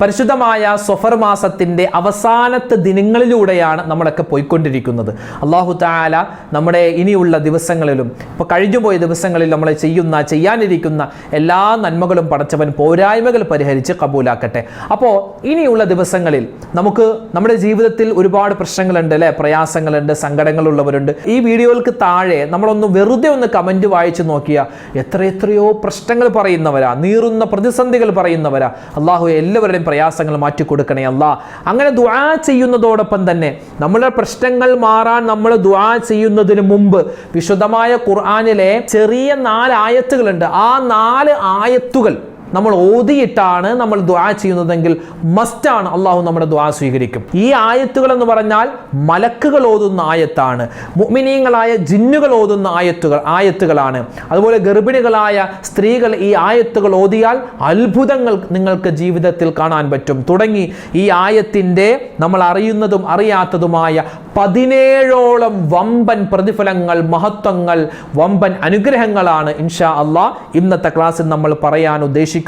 പരിശുദ്ധമായ സൊഫർ മാസത്തിന്റെ അവസാനത്തെ ദിനങ്ങളിലൂടെയാണ് നമ്മളൊക്കെ പോയിക്കൊണ്ടിരിക്കുന്നത്. അള്ളാഹു താല നമ്മുടെ ഇനിയുള്ള ദിവസങ്ങളിലും ഇപ്പോൾ കഴിഞ്ഞുപോയ ദിവസങ്ങളിൽ നമ്മൾ ചെയ്യുന്ന ചെയ്യാനിരിക്കുന്ന എല്ലാ നന്മകളും പടച്ചവൻ പോരായ്മകൾ പരിഹരിച്ച് കബൂലാക്കട്ടെ. അപ്പോൾ ഇനിയുള്ള ദിവസങ്ങളിൽ നമുക്ക് നമ്മുടെ ജീവിതത്തിൽ ഒരുപാട് പ്രശ്നങ്ങളുണ്ട് അല്ലേ? പ്രയാസങ്ങളുണ്ട് സങ്കടങ്ങളുള്ളവരുണ്ട്. ഈ വീഡിയോകൾക്ക് താഴെ നമ്മളൊന്ന് വെറുതെ ഒന്ന് കമന്റ് വായിച്ച് നോക്കിയാൽ എത്ര എത്രയോ പ്രശ്നങ്ങൾ പറയുന്നവരാ നീറുന്ന പ്രതിസന്ധികൾ പറയുന്നവരാ. അള്ളാഹു എല്ലാവരുടെയും പ്രയാസങ്ങൾ മാറ്റിക്കൊടുക്കണേ കൊടുക്കണേ അല്ലാ. അങ്ങനെ ദുആ ചെയ്യുന്നതോടൊപ്പം തന്നെ നമ്മുടെ പ്രശ്നങ്ങൾ മാറാൻ നമ്മൾ ദുആ ചെയ്യുന്നതിന് മുമ്പ് വിശുദ്ധമായ ഖുർആനിലെ ചെറിയ നാല് ആയത്തുകളുണ്ട്. ആ നാല് ആയത്തുകൾ നമ്മൾ ഓതിയിട്ടാണ് നമ്മൾ ദ്വാ ചെയ്യുന്നതെങ്കിൽ മസ്റ്റാണ് അള്ളാഹു നമ്മുടെ ദ്വാ സ്വീകരിക്കും. ഈ ആയത്തുകൾ എന്ന് പറഞ്ഞാൽ മലക്കുകൾ ഓതുന്ന ആയത്താണ്. മുഅ്മിനീങ്ങളായ ജിന്നുകൾ ഓതുന്ന ആയത്തുകൾ ആയത്തുകളാണ്. അതുപോലെ ഗർഭിണികളായ സ്ത്രീകൾ ഈ ആയത്തുകൾ ഓതിയാൽ അത്ഭുതങ്ങൾ നിങ്ങൾക്ക് ജീവിതത്തിൽ കാണാൻ പറ്റും. തുടങ്ങി ഈ ആയത്തിന്റെ നമ്മൾ അറിയുന്നതും അറിയാത്തതുമായ പതിനേഴോളം വമ്പൻ പ്രതിഫലങ്ങൾ മഹത്വങ്ങൾ വമ്പൻ അനുഗ്രഹങ്ങളാണ് ഇൻഷാ അള്ളാ ഇന്നത്തെ ക്ലാസ്സിൽ നമ്മൾ പറയാൻ ഉദ്ദേശിക്കുന്നത്.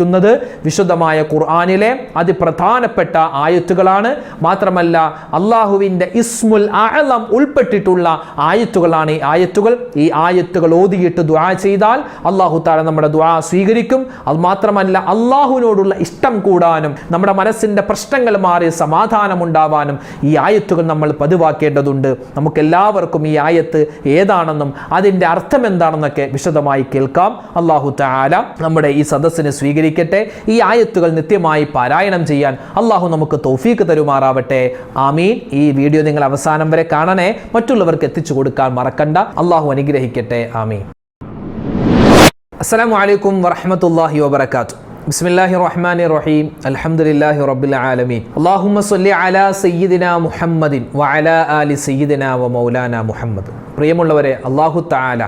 വിശുദ്ധമായ ഖുർആാനിലെ അതിപ്രധാനപ്പെട്ട ആയത്തുകളാണ്. മാത്രമല്ല അള്ളാഹുവിന്റെ ഇസ്മുൽ അഅലം ഉൾപ്പെട്ടിട്ടുള്ള ആയത്തുകളാണ് ഈ ആയത്തുകൾ. ഈ ആയത്തുകൾ ഓതിയിട്ട് ദുആ ചെയ്താൽ അള്ളാഹു താല നമ്മുടെ ദുആ സ്വീകരിക്കും. അത് മാത്രമല്ല അള്ളാഹുവിനോടുള്ള ഇഷ്ടം കൂടാനും നമ്മുടെ മനസ്സിന്റെ പ്രശ്നങ്ങൾ മാറി സമാധാനം ഉണ്ടാവാനും ഈ ആയത്തുകൾ നമ്മൾ പതിവാക്കേണ്ടതുണ്ട്. നമുക്കെല്ലാവർക്കും ഈ ആയത്ത് ഏതാണെന്നും അതിന്റെ അർത്ഥം എന്താണെന്നൊക്കെ വിശദമായി കേൾക്കാം. അള്ളാഹു താല നമ്മുടെ ഈ സദസ്സിനെ സ്വീകരിക്കട്ടെ ഈ ആയത്തുകൾ നിത്യമായി പാരായണം ചെയ്യാൻ അള്ളാഹു നമുക്ക് തൗഫീക്ക് തരുമാറാവട്ടെ. ആമീൻ. ഈ വീഡിയോ നിങ്ങൾ അവസാനം വരെ കാണണേ. മറ്റുള്ളവർക്ക് എത്തിച്ചു കൊടുക്കാൻ മറക്കണ്ട. അള്ളാഹു അനുഗ്രഹിക്കട്ടെ. ആമീൻ. അസ്സാം വലൈക്കും വറഹ്മത്തുള്ളാഹി വാത്തു ബിസ്മില്ലാഹി റഹ്മാനി റഹീം. അലഹമുല്ലാഹി റബ്ബിൽ ആലമീൻ. അല്ലാഹുമ്മ സല്ലി അലാ സയ്യിദിന മുഹമ്മദിൻ വഅലാ ആലി സയ്യിദിന വ മൗലാന മുഹമ്മദ്. പ്രിയമുള്ളവരെ അള്ളാഹു തആല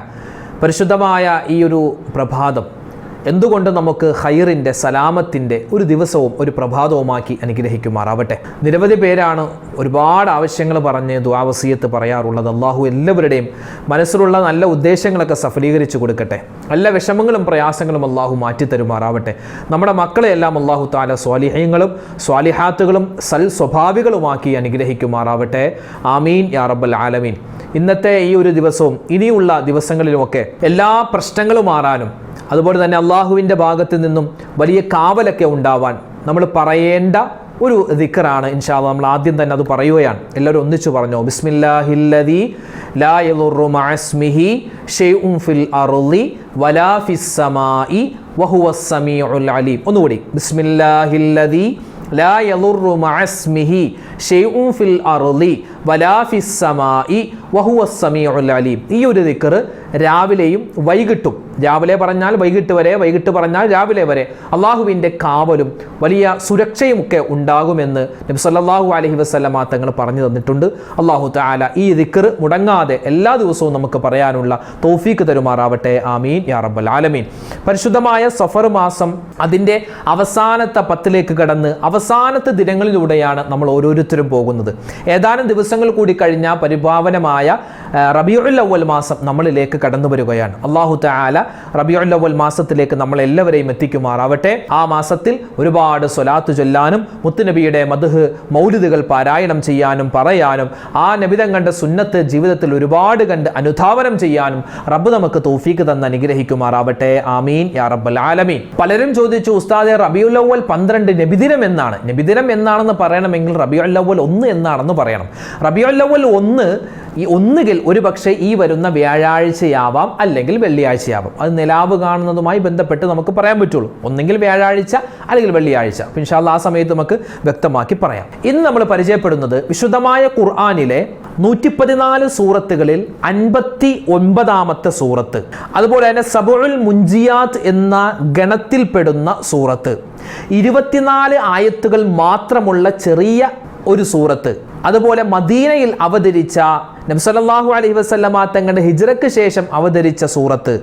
പരിശുദ്ധമായ ഈ ഒരു പ്രഭാതം എന്തുകൊണ്ട് നമുക്ക് ഹൈറിന്റെ സലാമത്തിന്റെ ഒരു ദിവസവും ഒരു പ്രഭാതവുമാക്കി അനുഗ്രഹിക്കുമാറാവട്ടെ? നിരവധി പേരാണ് ഒരുപാട് ആവശ്യങ്ങൾ പറഞ്ഞ് ദ്വാവസീയത്ത് പറയാറുള്ളത്. അള്ളാഹു എല്ലാവരുടെയും മനസ്സിലുള്ള നല്ല ഉദ്ദേശങ്ങളൊക്കെ സഫലീകരിച്ചു കൊടുക്കട്ടെ. എല്ലാ വിഷമങ്ങളും പ്രയാസങ്ങളും അള്ളാഹു മാറ്റി തരുമാറാവട്ടെ നമ്മുടെ മക്കളെയെല്ലാം അള്ളാഹു താല സ്വാലിഹ്യങ്ങളും സ്വാലിഹാത്തുകളും സൽ സ്വഭാവികളുമാക്കി അനുഗ്രഹിക്കുമാറാവട്ടെ. ആമീൻ യാ റബ്ബൽ ആലമീൻ. ഇന്നത്തെ ഈ ഒരു ദിവസവും ഇനിയുള്ള ദിവസങ്ങളിലുമൊക്കെ എല്ലാ പ്രശ്നങ്ങളും മാറാനും അതുപോലെ തന്നെ അള്ളാഹുവിന്റെ ഭാഗത്ത് നിന്നും വലിയ കാവലൊക്കെ ഉണ്ടാവാൻ നമ്മൾ പറയേണ്ട ഒരു ദിക്കറാണ് ഇൻഷാല്ല നമ്മൾ ആദ്യം തന്നെ അത് പറയുകയാണ്. എല്ലാവരും ഒന്നിച്ചു പറഞ്ഞോ. ബിസ്മില്ലാഹില്ലദി ലാ ഫിൽ അർളി വലാ അലീം. ഒന്നുകൂടി. ലാ ഫിൽ അർളി വലാ അലീം. ഈ ഒരു ദിക്കർ രാവിലെയും വൈകിട്ടും. രാവിലെ പറഞ്ഞാൽ വൈകിട്ട് വരെ വൈകിട്ട് പറഞ്ഞാൽ രാവിലെ വരെ അള്ളാഹുവിന്റെ കാവലും വലിയ സുരക്ഷയും ഒക്കെ ഉണ്ടാകുമെന്ന് നബി സല്ലല്ലാഹു അലൈഹി വസല്ലമ തങ്ങൾ പറഞ്ഞു തന്നിട്ടുണ്ട്. അള്ളാഹു താല ഈ ദിക്കർ മുടങ്ങാതെ എല്ലാ ദിവസവും നമുക്ക് പറയാനുള്ള തോഫീക്ക് തരുമാറാവട്ടെ. ആമീൻ. യാ റബ്ബൽ ആലമീൻ. പരിശുദ്ധമായ സഫർ മാസം അതിന്റെ അവസാനത്തെ പത്തിലേക്ക് കടന്ന് അവസാനത്തെ ദിനങ്ങളിലൂടെയാണ് നമ്മൾ ഓരോരുത്തരും പോകുന്നത്. ഏതാനും ദിവസങ്ങൾ കൂടി കഴിഞ്ഞാൽ പരിഭാവനമായ റബിയുൽ അവൽ മാസം നമ്മളിലേക്ക് കടന്നു വരികയാണ്. അള്ളാഹു താല റബിയുല്ലവൽ മാസത്തിലേക്ക് നമ്മൾ എല്ലാവരെയും എത്തിക്കുമാറാവട്ടെ. ആ മാസത്തിൽ ഒരുപാട് സ്വലാത്ത് ചൊല്ലാനും മുത്തുനബിയുടെ മധുഹ് മൗലിദുകൾ പാരായണം ചെയ്യാനും പറയാനും ആ നബിതം കണ്ട സുന്നത്ത് ജീവിതത്തിൽ ഒരുപാട് കണ്ട് അനുധാവനം ചെയ്യാനും റബ്ബ് നമുക്ക് തൗഫീക്ക് തന്ന് അനുഗ്രഹിക്കുമാറാവട്ടെ. ആമീൻ. യാ റബ്ബൽ ആലമീൻ. പലരും ചോദിച്ചു ഉസ്താദെ റബിയുല്ലവൽ പന്ത്രണ്ട് നബിദിനം എന്നാണ്? നബിദിനം എന്നാണെന്ന് പറയണമെങ്കിൽ റബിയുല്ലവൽ ഒന്ന് എന്നാണെന്ന് പറയണം. റബിയുല്ലവൽ ഒന്ന് ഈ ഒന്നുകിൽ ഒരു പക്ഷേ ഈ വരുന്ന വ്യാഴാഴ്ചയാവാം അല്ലെങ്കിൽ വെള്ളിയാഴ്ചയാവാം. അത് നിലാവ് കാണുന്നതുമായി ബന്ധപ്പെട്ട് നമുക്ക് പറയാൻ പറ്റുള്ളൂ. ഒന്നെങ്കിൽ വ്യാഴാഴ്ച അല്ലെങ്കിൽ വെള്ളിയാഴ്ച. അപ്പം ആ സമയത്ത് നമുക്ക് വ്യക്തമാക്കി പറയാം. ഇന്ന് നമ്മൾ പരിചയപ്പെടുന്നത് വിശുദ്ധമായ ഖുർആാനിലെ നൂറ്റി പതിനാല് സൂറത്തുകളിൽ അൻപത്തി ഒൻപതാമത്തെ സൂറത്ത്. അതുപോലെ തന്നെ സബുൽ മുഞ്ചിയാത്ത് എന്ന ഗണത്തിൽപ്പെടുന്ന സൂറത്ത്. ഇരുപത്തിനാല് ആയത്തുകൾ മാത്രമുള്ള ചെറിയ ഒരു സൂറത്ത്. അതുപോലെ മദീനയിൽ അവതരിച്ച നബ്സലല്ലാഹു അലൈഹി വസല്ലമ തങ്ങളുടെ ഹിജ്റയ്ക്ക് ശേഷം അവതരിച്ച സൂറത്ത്.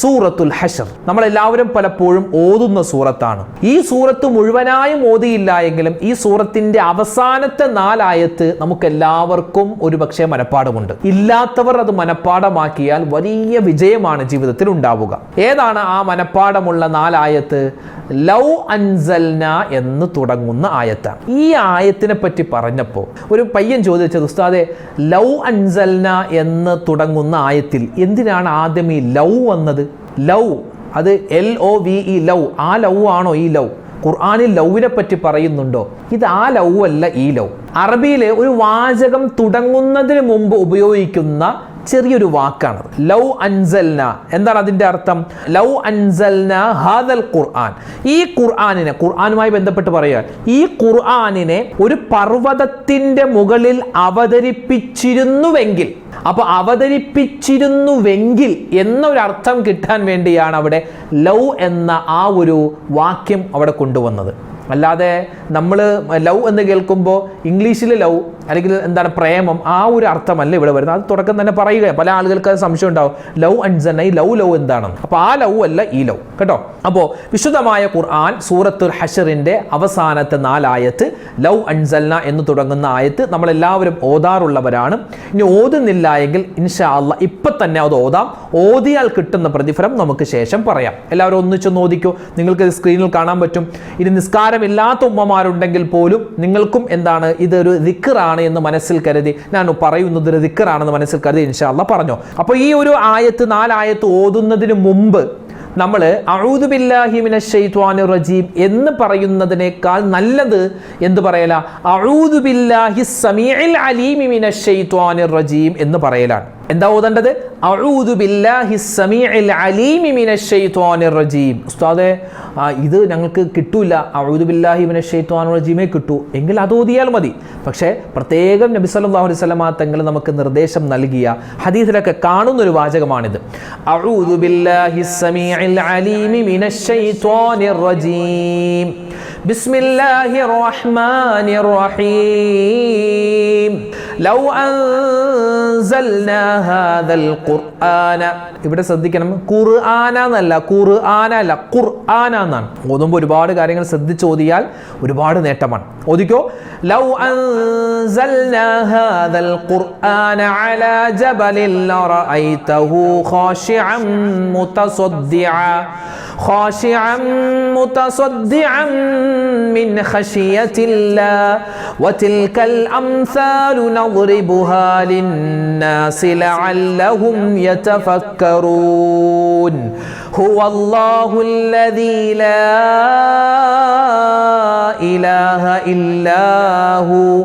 സൂറത്തുൽ ഹഷർ. നമ്മളെല്ലാവരും പലപ്പോഴും ഓതുന്ന സൂറത്താണ്. ഈ സൂറത്ത് മുഴുവനായും ഓതിയില്ല എങ്കിലും ഈ സൂറത്തിന്റെ അവസാനത്തെ നാലായത്ത് നമുക്ക് എല്ലാവർക്കും ഒരു പക്ഷേ മനഃപ്പാടമുണ്ട് ഇല്ലാത്തവർ അത് മനഃപ്പാടമാക്കിയാൽ വലിയ വിജയമാണ് ജീവിതത്തിൽ ഉണ്ടാവുക. ഏതാണ് ആ മനഃപ്പാടമുള്ള നാലായത്ത്? ലൗ അൻസൽന എന്ന് തുടങ്ങുന്ന ആയത്താണ്. ഈ ആയത്തിനെ പറ്റി പറഞ്ഞപ്പോൾ ഒരു പയ്യൻ ചോദിച്ചത് ഉസ്താദെ ലൗ അൻസൽന എന്ന് തുടങ്ങുന്ന ആയത്തിൽ എന്തിനാണ് ആദ്യം ഈ ലൗ വന്നത്? ലൗ. അത് L O V E love. ആ ലൗ ആണോ ഈ ലൗ? ഖുർആാനിൽ ലൗവിനെ പറ്റി പറയുന്നുണ്ടോ? ഇത് ആ ലൗ അല്ല ഈ ലൗ. അറബിയിൽ ഒരു വാചകം തുടങ്ങുന്നതിന് മുമ്പ് ഉപയോഗിക്കുന്ന ചെറിയൊരു വാക്കാണ്. ലൗ അൻസൽന. എന്താണ് അതിന്റെ അർത്ഥം? ലൗ അൻസൽന ഹാദൽ ഖുർആൻ. ഈ ഖുർആാനിനെ ഖുർആാനുമായി ബന്ധപ്പെട്ട് പറയുക ഈ ഖുർആാനിനെ ഒരു പർവതത്തിന്റെ മുകളിൽ അവതരിപ്പിച്ചിരുന്നുവെങ്കിൽ അപ്പൊ അവതരിപ്പിച്ചിരുന്നുവെങ്കിൽ എന്നൊരു അർത്ഥം കിട്ടാൻ വേണ്ടിയാണ് അവിടെ ലവ് എന്ന ആ ഒരു വാക്യം അവിടെ കൊണ്ടുവന്നത്. അല്ലാതെ നമ്മൾ ലവ് എന്ന് കേൾക്കുമ്പോൾ ഇംഗ്ലീഷിൽ ലവ് അല്ലെങ്കിൽ എന്താണ് പ്രേമം ആ ഒരു അർത്ഥമല്ല ഇവിടെ വരുന്നത്. അത് തുടക്കം തന്നെ പറയുക പല ആളുകൾക്ക് അത് സംശയം ഉണ്ടാവും. ലവ് ആൻഡ് ഈ ലവ് ലവ് എന്താണ്? അപ്പോൾ ആ ലവ് അല്ല ഈ ലവ്. കേട്ടോ? അപ്പോൾ വിശുദ്ധമായ ഖുർആൻ സൂറത്തുൽ ഹഷറിന്റെ അവസാനത്തെ നാലായത്ത് ലവ് അൻസൽന എന്ന് തുടങ്ങുന്ന ആയത്ത് നമ്മളെല്ലാവരും ഓതാറുള്ളവരാണ്. ഇനി ഓതുന്നില്ല എങ്കിൽ ഇൻഷാ അല്ല ഇപ്പം തന്നെ അത് ഓതാം. ഓതിയാൽ കിട്ടുന്ന പ്രതിഫലം നമുക്ക് ശേഷം പറയാം. എല്ലാവരും ഒന്നിച്ചൊന്ന് ഓദിക്കൂ നിങ്ങൾക്ക് സ്ക്രീനിൽ കാണാൻ പറ്റും. ഇനി നിസ്കാരമില്ലാത്ത ഉമ്മമാരുണ്ടെങ്കിൽ പോലും നിങ്ങൾക്കും എന്താണ് ഇതൊരു ദിക്കറാണ് എന്ന് മനസ്സിൽ കരുതി. ഞാൻ പറയുന്നത് ഒരു ദിക്കറാണെന്ന് മനസ്സിൽ കരുതി ഇൻഷാല്ല പറഞ്ഞു. അപ്പോൾ ഈ ഒരു ആയത്ത് നാലായത്ത് ഓതുന്നതിന് മുമ്പ് നമ്മൾ അഴൂദുബില്ലാഹിമിന റജീം എന്ന് പറയുന്നതിനേക്കാൾ നല്ലത് എന്ത് പറയല? അഴൂദുബില്ലാഹി സമീൽ അലീമിമിന റജീം എന്ന് പറയലാണ്. എന്താ ഓതേണ്ടത്? ഉസ്താദെ ഇത് ഞങ്ങൾക്ക് കിട്ടൂല. അഴുദുബില്ലാഹി മിനശ് ശൈത്വാനിർ റജീമേ കിട്ടൂ. എങ്കിൽ അത് ഓതിയാൽ മതി. പക്ഷേ പ്രത്യേകം നബി സല്ലല്ലാഹു അലൈഹി വസല്ലമ തങ്ങൾ നമുക്ക് നിർദ്ദേശം നൽകിയ ഹദീസിലൊക്കെ കാണുന്ന ഒരു വാചകമാണിത്. بسم ബില്ലാഹി الرحمن الرحيم لو ശൈത്വാനിർ ഹാദൽ ഖുർആന. ഇവിടെ ശ്രദ്ധിക്കണം. ഖുർആന എന്നല്ല ഖുർആന അല്ല എന്നാണ് ഓതുമ്പോൾ ഒരുപാട് കാര്യങ്ങൾ ശ്രദ്ധിച്ച് ഓതിയാൽ ഒരുപാട് നേട്ടമാണ്. ഓദിക്കോ ലൗ അൻസൽന ഹാദൽ ഖുർആന അലാ ജബലിൽ ലറഅയ്തഹു ഖാശിഅൻ മുതസദ്ദിഅ خاشعا متصدعا من خشية الله. وتلك الأمثال نضربها للناس لعلهم يتفكرون. هو الله الذي لا إله إلا هو.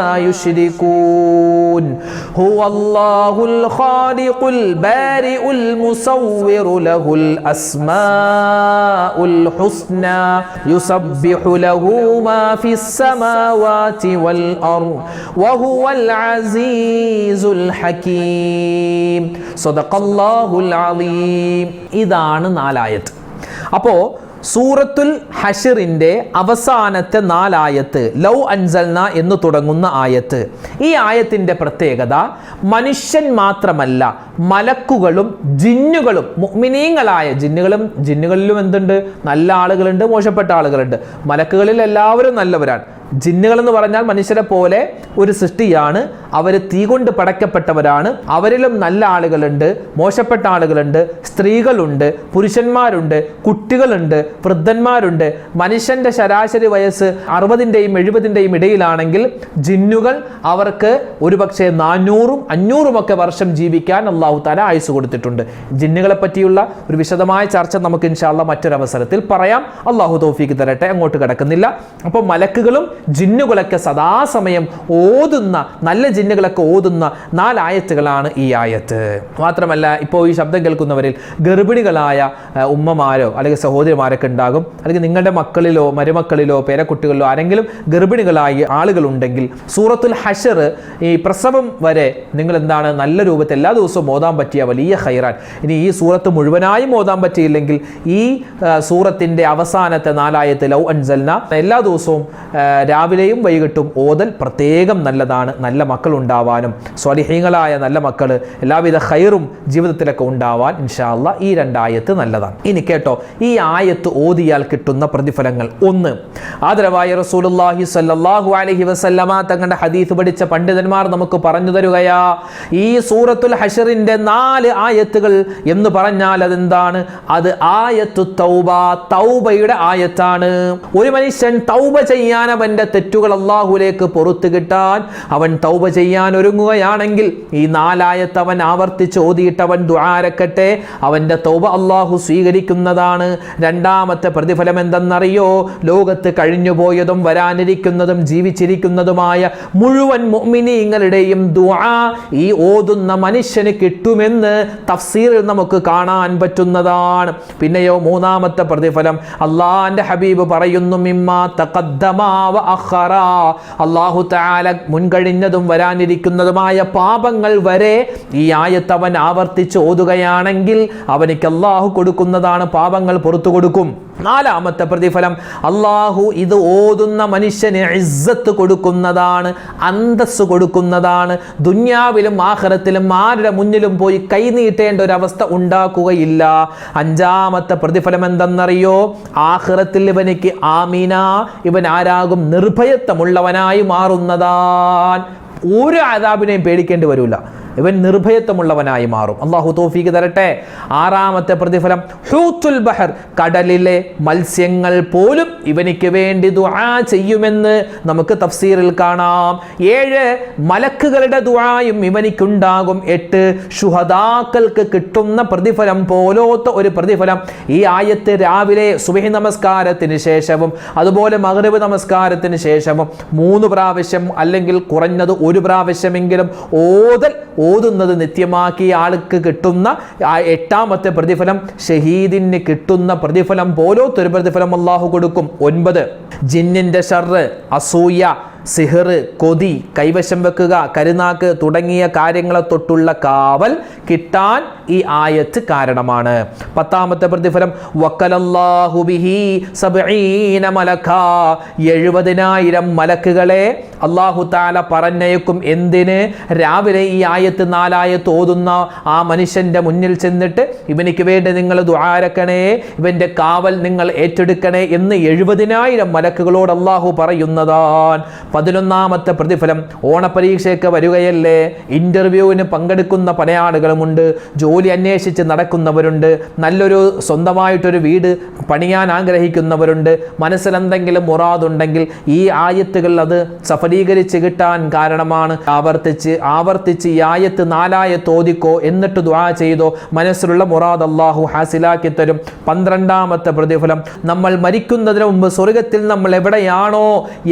يشركون هو الله الخالق البارئ المصور له الأسماء الحسنى يسبح له ما في السماوات والأرض وهو العزيز الحكيم صدق الله العظيم ഇതാണ് നാലായത്ത് അപ്പോൾ സൂറത്തുൽ ഹഷറിന്റെ അവസാനത്തെ നാലായത്ത് ലൗ അൻസൽന എന്ന് തുടങ്ങുന്ന ആയത്ത്. ഈ ആയത്തിന്റെ പ്രത്യേകത മനുഷ്യൻ മാത്രമല്ല മലക്കുകളും ജിന്നുകളും മുഅ്മിനീങ്ങളായ ജിന്നുകളും ജിന്നുകളിലും എന്തുണ്ട്? നല്ല ആളുകളുണ്ട് മോശപ്പെട്ട ആളുകളുണ്ട്. മലക്കുകളിൽ എല്ലാവരും നല്ലവരാണ്. ജിന്നുകൾ എന്ന് പറഞ്ഞാൽ മനുഷ്യരെ പോലെ ഒരു സൃഷ്ടിയാണ്. അവർ തീ കൊണ്ട് പടയ്ക്കപ്പെട്ടവരാണ്. അവരിലും നല്ല ആളുകളുണ്ട് മോശപ്പെട്ട ആളുകളുണ്ട് സ്ത്രീകളുണ്ട് പുരുഷന്മാരുണ്ട് കുട്ടികളുണ്ട് വൃദ്ധന്മാരുണ്ട്. മനുഷ്യന്റെ ശരാശരി വയസ്സ് അറുപതിന്റെയും എഴുപതിന്റെയും ഇടയിലാണെങ്കിൽ ജിന്നുകൾ അവർക്ക് ഒരുപക്ഷെ നാനൂറും അഞ്ഞൂറും ഒക്കെ വർഷം ജീവിക്കാൻ അള്ളാഹു താല ആയുസ് കൊടുത്തിട്ടുണ്ട്. ജിന്നുകളെ പറ്റിയുള്ള ഒരു വിശദമായ ചർച്ച നമുക്ക് ഇൻഷാല്ല മറ്റൊരവസരത്തിൽ പറയാം. അള്ളാഹു തോഫിക്ക് തരട്ടെ. അങ്ങോട്ട് കിടക്കുന്നില്ല. അപ്പോൾ മലക്കുകളും ജിന്നുകളൊക്കെ സദാസമയം ഓതുന്ന നല്ല ജിന്നുകളൊക്കെ ഓതുന്ന നാലായത്തുകളാണ് ഈ ആയത്ത്. മാത്രമല്ല ഇപ്പോൾ ഈ ശബ്ദം കേൾക്കുന്നവരിൽ ഗർഭിണികളായ ഉമ്മമാരോ അല്ലെങ്കിൽ സഹോദരിമാരൊക്കെ ഉണ്ടാകും. അല്ലെങ്കിൽ നിങ്ങളുടെ മക്കളിലോ മരുമക്കളിലോ പേരക്കുട്ടികളിലോ ആരെങ്കിലും ഗർഭിണികളായ ആളുകളുണ്ടെങ്കിൽ സൂറത്തുൽ ഹഷർ ഈ പ്രസവം വരെ നിങ്ങൾ എന്താണ് നല്ല രൂപത്തിൽ എല്ലാ ദിവസവും ഓതാൻ പറ്റിയ വലിയ ഹൈറാൻ ഇനി ഈ സൂറത്ത് മുഴുവനായും ഓതാൻ പറ്റിയില്ലെങ്കിൽ ഈ സൂറത്തിന്റെ അവസാനത്തെ നാലായത്ത് ലൗ അൻസൽന എല്ലാ ദിവസവും രാവിലെയും വൈകിട്ടും ഓതൽ പ്രത്യേകം നല്ലതാണ്. നല്ല മക്കൾ ഉണ്ടാവാനും സ്വലിഹീങ്ങളായ നല്ല മക്കൾ എല്ലാവിധ ഹൈറും ജീവിതത്തിലൊക്കെ ഉണ്ടാവാൻ ഇൻഷാല്ല ഈ രണ്ടായത്ത് നല്ലതാണ്. ഇനി കേട്ടോ ഈ ആയത്ത് ഓതിയാൽ കിട്ടുന്ന പ്രതിഫലങ്ങൾ. ഒന്ന് ആദരവായ റസൂലുല്ലാഹി സ്വല്ലല്ലാഹു അലൈഹി വസല്ലമ തങ്ങളുടെ ഹദീസ് പഠിച്ച പണ്ഡിതന്മാർ നമുക്ക് പറഞ്ഞു തരുകയാ. ഈ സൂറത്തുൽ ഹഷറിന്റെ നാല് ആയത്തുകൾ എന്ന് പറഞ്ഞാൽ അതെന്താണ്? അത് ആയത്തു തൗബ തൗബയുടെ ആയത്താണ്. ഒരു മനുഷ്യൻ തൗബ ചെയ്യാൻ അവന്റെ തെറ്റുകൾ അള്ളാഹുലേക്ക് പുറത്തു കിട്ടാൻ അവൻ തൗബ ചെയ്യാൻ ഒരുങ്ങുകയാണെങ്കിൽ ഈ നാലായത്ത് അവൻ ആവർത്തിച്ച് ഓതിയിട്ട് അവൻ ദുആരക്കട്ടെ അവന്റെ തൗബ അള്ളാഹു സ്വീകരിക്കുന്നതാണ്. രണ്ടാമത്തെ പ്രതിഫലം എന്തെന്നറിയോ? ലോകത്ത് കഴിഞ്ഞുപോയതും വരാനിരിക്കുന്നതും ജീവിച്ചിരിക്കുന്നതുമായ മുഴുവൻ മുഅ്മിനീങ്ങളുടെയും ദുആ ഈ ഓതുന്ന മനുഷ്യന് കിട്ടുമെന്ന് തഫ്സീറിൽ നമുക്ക് കാണാൻ പറ്റുന്നതാണ്. പിന്നെയോ മൂന്നാമത്തെ പ്രതിഫലം. അള്ളാഹന്റെ ഹബീബ് പറയുന്നു മിമ്മ തഖദ്ദമാ വ താല മുൻകഴിഞ്ഞതും വരാനിരിക്കുന്നതുമായ പാപങ്ങൾ വരെ ഈ ആയത്ത് അവൻ ആവർത്തിച്ച് ഓതുകയാണെങ്കിൽ അവനിക്ക് അള്ളാഹു കൊടുക്കുന്നതാണ് പാപങ്ങൾ പുറത്തു കൊടുക്കും. നാലാമത്തെ പ്രതിഫലം അള്ളാഹു ഇത് ഓതുന്ന മനുഷ്യന് ഇസ്സത്ത് കൊടുക്കുന്നതാണ് അന്തസ് കൊടുക്കുന്നതാണ്. ദുന്യാവിലും ആഖിറത്തിലും ആരുടെ മുന്നിലും പോയി കൈനീട്ടേണ്ട ഒരു അവസ്ഥ ഉണ്ടാക്കുകയില്ല. അഞ്ചാമത്തെ പ്രതിഫലം എന്തെന്നറിയോ? ആഹ്റത്തിൽ ഇവനിക്ക് ആമീന ഇവൻ ആരാകും? നിർഭയത്വമുള്ളവനായി മാറുന്നതാൻ. ഒരു ആദാബിനെയും പേടിക്കേണ്ടി വരില്ല ഇവൻ നിർഭയത്വമുള്ളവനായി മാറും. അള്ളാഹു തോഫീക്ക് തരട്ടെ. ആറാമത്തെ പ്രതിഫലം ഹൂത്തുൽ ബഹർ കടലിലെ മത്സ്യങ്ങൾ പോലും ഇവനിക്ക് വേണ്ടി ദുആ ചെയ്യുമെന്ന് നമുക്ക് തഫ്സീറിൽ കാണാം. ഏഴ് മലക്കുകളുടെ ദുആയും ഇവനിക്കുണ്ടാകും. എട്ട് ഷുഹദാക്കൾക്ക് കിട്ടുന്ന പ്രതിഫലം പോലോത്ത ഒരു പ്രതിഫലം ഈ ആയത്ത് രാവിലെ സുബഹി നമസ്കാരത്തിന് ശേഷവും അതുപോലെ മഗ്രിബ് നമസ്കാരത്തിന് ശേഷവും മൂന്ന് പ്രാവശ്യം അല്ലെങ്കിൽ കുറഞ്ഞത് ഒരു പ്രാവശ്യമെങ്കിലും ഓതൽ ഓതുന്നത് നിത്യമാക്കിയ ആൾക്ക് കിട്ടുന്ന എട്ടാമത്തെ പ്രതിഫലം ഷഹീദിന് കിട്ടുന്ന പ്രതിഫലം പോലോത്തൊരു പ്രതിഫലം അള്ളാഹു കൊടുക്കും. ഒൻപത് ജിന്നിന്റെ ഷർറ് അസൂയ സിഹർ കൊതി കൈവശം വെക്കുക കരുനാക്ക് തുടങ്ങിയ കാര്യങ്ങളെ തൊട്ടുള്ള കാവൽ കിട്ടാൻ ഈ ആയത്ത് കാരണമാണ്. പത്താമത്തെ പ്രതിഫലം എഴുപതിനായിരം മലക്കുകളെ അള്ളാഹു താല പറഞ്ഞയക്കും. എന്തിന്? രാവിലെ ഈ ആയത്ത് നാലായ ഓതുന്ന ആ മനുഷ്യന്റെ മുന്നിൽ ചെന്നിട്ട് ഇവനിക്ക് വേണ്ടി നിങ്ങൾ ദ്വാരക്കണേ ഇവന്റെ കാവൽ നിങ്ങൾ ഏറ്റെടുക്കണേ എന്ന് എഴുപതിനായിരം മലക്കുകളോട് അള്ളാഹു പറയുന്നതാൻ പതിനൊന്നാമത്തെ പ്രതിഫലം ഓണപരീക്ഷയൊക്കെ വരികയല്ലേ? ഇന്റർവ്യൂവിന് പങ്കെടുക്കുന്ന പല ആളുകളുമുണ്ട് ജോലി അന്വേഷിച്ച് നടക്കുന്നവരുണ്ട് നല്ലൊരു സ്വന്തമായിട്ടൊരു വീട് പണിയാൻ ആഗ്രഹിക്കുന്നവരുണ്ട് മനസ്സിലെന്തെങ്കിലും മുറാതുണ്ടെങ്കിൽ ഈ ആയത്തുകൾ അത് സഫലീകരിച്ച് കിട്ടാൻ കാരണമാണ്. ആവർത്തിച്ച് ആവർത്തിച്ച് ഈ ആയത്ത് നാലായ തോതിക്കോ എന്നിട്ട് ദ്വാ ചെയ്തോ മനസ്സിലുള്ള മുറാദ് അള്ളാഹു ഹാസിലാക്കി തരും. പന്ത്രണ്ടാമത്തെ പ്രതിഫലം നമ്മൾ മരിക്കുന്നതിന് മുമ്പ് സ്വർഗത്തിൽ നമ്മൾ എവിടെയാണോ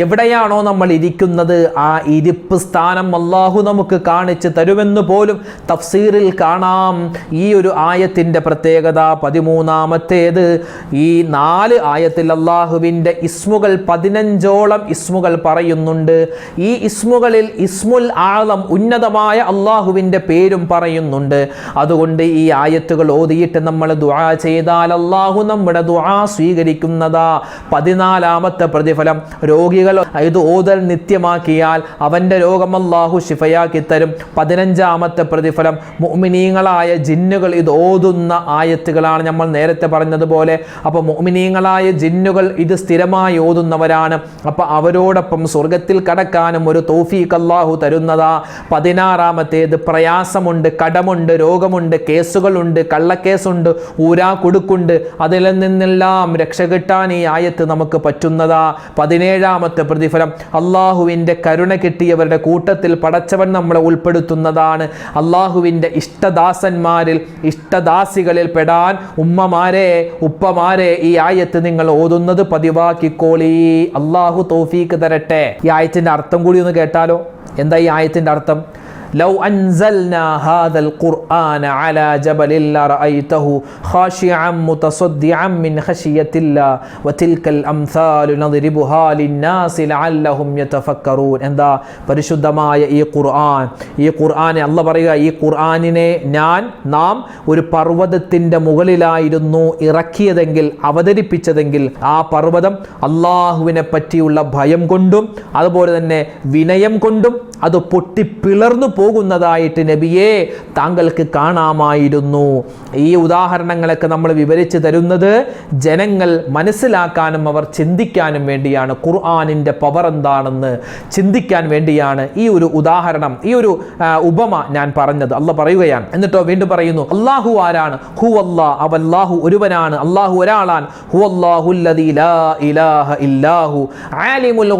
എവിടെയാണോ നമ്മൾ ഇരിക്കുന്നത് ആ ഇരിപ്പ് സ്ഥാനം അള്ളാഹു നമുക്ക് കാണിച്ച് തരുമെന്ന് പോലും തഫ്സീറിൽ കാണാം. ഈ ഒരു ആയത്തിന്റെ പ്രത്യേകത പതിമൂന്നാമത്തേത്. ഈ നാല് ആയത്തിൽ അള്ളാഹുവിന്റെ ഇസ്മുകൾ പതിനഞ്ചോളം ഇസ്മുകൾ പറയുന്നുണ്ട്. ഈ ഇസ്മുകളിൽ ഇസ്മുൽ ആളം ഉന്നതമായ അള്ളാഹുവിന്റെ പേരും പറയുന്നുണ്ട്. അതുകൊണ്ട് ഈ ആയത്തുകൾ ഓതിയിട്ട് നമ്മൾ ദുആ ചെയ്താൽ അള്ളാഹു നമ്മുടെ ദുആ സ്വീകരിക്കുന്നതാ. പതിനാലാമത്തെ പ്രതിഫലം. രോഗികൾ ഇത് ഓതൽ നിത്യമാക്കിയാൽ അവന്റെ രോഗം അല്ലാഹു ശിഫയാക്കി തരും. പതിനഞ്ചാമത്തെ പ്രതിഫലം മുഅ്മിനീങ്ങളായ ജിന്നുകൾ ഇത് ഓതുന്ന ആയത്തുകളാണ് നമ്മൾ നേരത്തെ പറഞ്ഞതുപോലെ. അപ്പോൾ മുഅ്മിനീങ്ങളായ ജിന്നുകൾ ഇത് സ്ഥിരമായി ഓതുന്നവരാണ്. അപ്പോൾ അവരോടൊപ്പം സ്വർഗത്തിൽ കടക്കാനും ഒരു തൗഫീഖ് അള്ളാഹു തരുന്നതാ. പതിനാറാമത്തേത് പ്രയാസമുണ്ട് കടമുണ്ട് രോഗമുണ്ട് കേസുകളുണ്ട് കള്ളക്കേസുണ്ട് ഊരാ കൊടുക്കുണ്ട്. അതിൽ നിന്നെല്ലാം രക്ഷ കിട്ടാൻ ഈ ആയത്ത് നമുക്ക് പറ്റുന്നതാ. പതിനേഴാമത്തെ പ്രതിഫലം അള്ളാഹുവിന്റെ കരുണ കിട്ടിയവരുടെ കൂട്ടത്തിൽ പടച്ചവൻ നമ്മളെ ഉൾപ്പെടുത്തുന്നതാണ്. അള്ളാഹുവിന്റെ ഇഷ്ടദാസന്മാരിൽ ഇഷ്ടദാസികളിൽ പെടാൻ ഉമ്മമാരെ ഉപ്പമാരെ ഈ ആയത്ത് നിങ്ങൾ ഓതുന്നത് പതിവാക്കിക്കോളി. അള്ളാഹു തോഫീക്ക് തരട്ടെ. ഈ ആയത്തിന്റെ അർത്ഥം കൂടി ഒന്ന് കേട്ടാലോ? എന്താ ഈ ആയത്തിന്റെ അർത്ഥം? ലൗ അൻസൽന ഹാദൽ ഖുർആന അലാ ജബലിൽ خاشعا ഖാശിഅൻ മുതസദ്ദിഅൻ മിൻ الله وتلك അംസാലു നദ്രിബുഹാ للناس ലഅല്ലഹും യതഫക്കറൂൻ. എന്താ? പരിശുദ്ധമായ ഈ ഖുർആൻ. ഈ ഖുർആനെ അല്ല പറയുക ഈ ഖുർആനിനെ ഞാൻ നാം ഒരു പർവതത്തിന്റെ മുകളിലായിരുന്നു ഇറക്കിയതെങ്കിൽ അവതരിപ്പിച്ചതെങ്കിൽ ആ പർവതം അല്ലാഹുവിനെ പറ്റിയുള്ള ഭയം കൊണ്ടും അതുപോലെ തന്നെ വിനയം കൊണ്ടും അത് പൊട്ടി പിളർന്നു പോകുന്നതായിട്ട് നബിയെ താങ്കൾക്ക് കാണാമായിരുന്നു. ഈ ഉദാഹരണങ്ങളൊക്കെ നമ്മൾ വിവരിച്ചു തരുന്നത് ജനങ്ങൾ മനസ്സിലാക്കാനും അവർ ചിന്തിക്കാനും വേണ്ടിയാണ്. ഖുർആാനിന്റെ പവർ എന്താണെന്ന് ചിന്തിക്കാൻ വേണ്ടിയാണ് ഈ ഒരു ഉദാഹരണം ഈ ഒരു ഉപമ ഞാൻ പറഞ്ഞത്. അല്ല പറയുകയാണ്. എന്നിട്ടോ വീണ്ടും പറയുന്നു അള്ളാഹു ആരാണ്? ഹു അല്ലാ അല്ലാഹു ഒരുവനാണ്. അള്ളാഹു ഒരാളാണ്. ഹു അല്ലാഹു ഇലാഹ ഇല്ലാഹു. ആലിമുൽ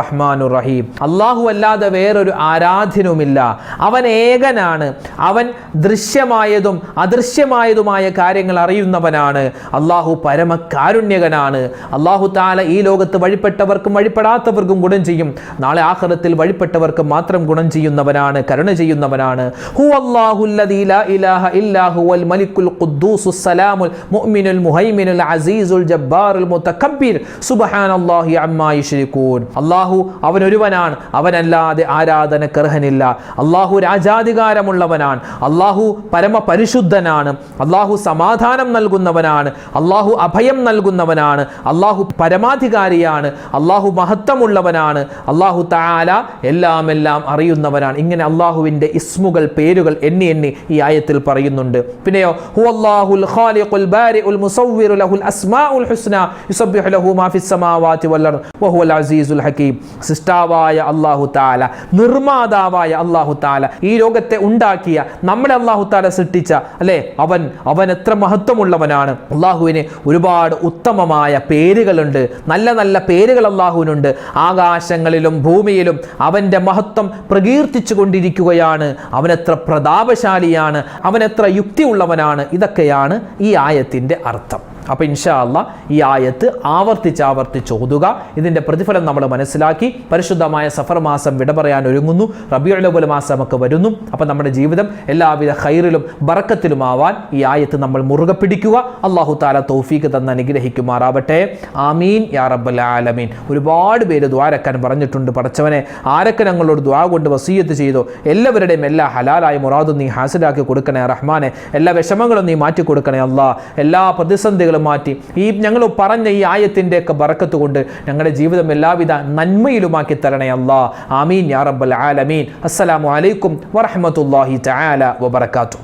റഹ്മാനുർ റഹീം. അള്ളാഹു അല്ലാതെ വേറൊരു ആരാധ്യനുമില്ല അവൻ ഏകനാണ്. അവൻ ദൃശ്യമായതും അദൃശ്യമായതുമായ കാര്യങ്ങൾ അറിയുന്നവനാണ്. അള്ളാഹു പരമകാരുണ്യകനാണ്. അള്ളാഹു താല ഈ ലോകത്ത് വഴിപ്പെട്ടവർക്കും വഴിപ്പെടാത്തവർക്കും ഗുണം ചെയ്യും. നാളെ ആഖിറത്തിൽ വഴിപ്പെട്ടവർക്ക് മാത്രം ഗുണം ചെയ്യുന്നവനാണ് കരുണ ചെയ്യുന്നവനാണ്. ഹു ഖുദ്ദൂസുസ് സലാമുൽ അസീസുൽ ജബ്ബാറുൽ മുതക്കബ്ബിർ. സുബ്ഹാനല്ലാഹി അമ്മാ യുശ്രികൂൻ. അല്ലാഹു അവൻ ഒരുവനാണ് അവനല്ലാതെ ആരാധന ആരാധനക്കർഹനില്ല. അള്ളാഹു രാജാധികാരമുള്ളവനാണ്. അള്ളാഹു പരമപരിശുദ്ധനാണ്. അള്ളാഹു സമാധാനം നൽകുന്നവനാണ്. അള്ളാഹു അഭയം നൽകുന്നവനാണ്. അള്ളാഹു പരമാധികാരിയാണ്. അള്ളാഹു മഹത്വമുള്ളവനാണ്. അള്ളാഹു താല എല്ലാം എല്ലാം അറിയുന്നവനാണ്. ഇങ്ങനെ അള്ളാഹുവിന്റെ ഇസ്മുകൾ പേരുകൾ എണ്ണി എണ്ണി ഈ ആയത്തിൽ പറയുന്നുണ്ട്. പിന്നെയോ ഹു ബാരിഉൽ മുസവ്വിറു ലഹുൽ അസ്മാഉൽ ഹുസ്ന ലഹു മാ അസീസുൽ ഹകീം. അള്ളാഹു താല നിർമ്മാതാവായ അള്ളാഹു താല. ഈ ലോകത്തെ ഉണ്ടാക്കിയ നമ്മുടെ അള്ളാഹു താല സൃഷ്ടിച്ച അല്ലേ? അവൻ അവൻ എത്ര മഹത്വമുള്ളവനാണ്. അള്ളാഹുവിന് ഒരുപാട് ഉത്തമമായ പേരുകളുണ്ട്. നല്ല നല്ല പേരുകൾ അള്ളാഹുവിനുണ്ട്. ആകാശങ്ങളിലും ഭൂമിയിലും അവന്റെ മഹത്വം പ്രകീർത്തിച്ചു കൊണ്ടിരിക്കുകയാണ്. അവനെത്ര പ്രതാപശാലിയാണ്. അവനെത്ര യുക്തിയുള്ളവനാണ്. ഇതൊക്കെയാണ് ഈ ആയത്തിന്റെ അർത്ഥം. അപ്പോൾ ഇൻഷാ അല്ല ഈ ആയത്ത് ആവർത്തിച്ച് ഓതുക. ഇതിന്റെ പ്രതിഫലം നമ്മൾ മനസ്സിലാക്കി. പരിശുദ്ധമായ സഫർ മാസം വിട പറയാൻ ഒരുങ്ങുന്നു. മാസം മാസമൊക്കെ വരുന്നു. അപ്പോൾ നമ്മുടെ ജീവിതം എല്ലാവിധ ഹൈറിലും ബറക്കത്തിലുമാവാൻ ഈ ആയത്ത് നമ്മൾ മുറുകെ പിടിക്കുക. അള്ളാഹു താല തൗഫീക്ക് തന്ന് അനുഗ്രഹിക്കുമാറാവട്ടെ. ആമീൻ. യാ റബ്ബൽ ആലമീൻ. ഒരുപാട് പേര് ദ്വാരക്കാൻ പറഞ്ഞിട്ടുണ്ട്. പടച്ചവനെ ആരൊക്കെ ഞങ്ങളോട് ദ്വാ കൊണ്ട് വസീയത്ത് ചെയ്തോ? എല്ലാവരുടെയും എല്ലാ ഹലാലായ മുറാദും നീ ഹാസിലാക്കി കൊടുക്കണേ റഹ്മാനെ. എല്ലാ വിഷമങ്ങളും നീ മാറ്റി കൊടുക്കണേ അല്ലാ. എല്ലാ പ്രതിസന്ധികളും മാറ്റി. ഈ ഞങ്ങൾ പറഞ്ഞ ഈ ആയത്തിന്റെയൊക്കെ ബറക്കത്ത് കൊണ്ട് ഞങ്ങളുടെ ജീവിതം എല്ലാവിധ നന്മയിലുമാക്കി തരണേ അല്ലാ. ആമീൻ യാ റബ്ബൽ ആലമീൻ അസ്സലാമു അലൈക്കും വറഹ്മത്തുള്ളാഹി തആല വബറകാതുഹു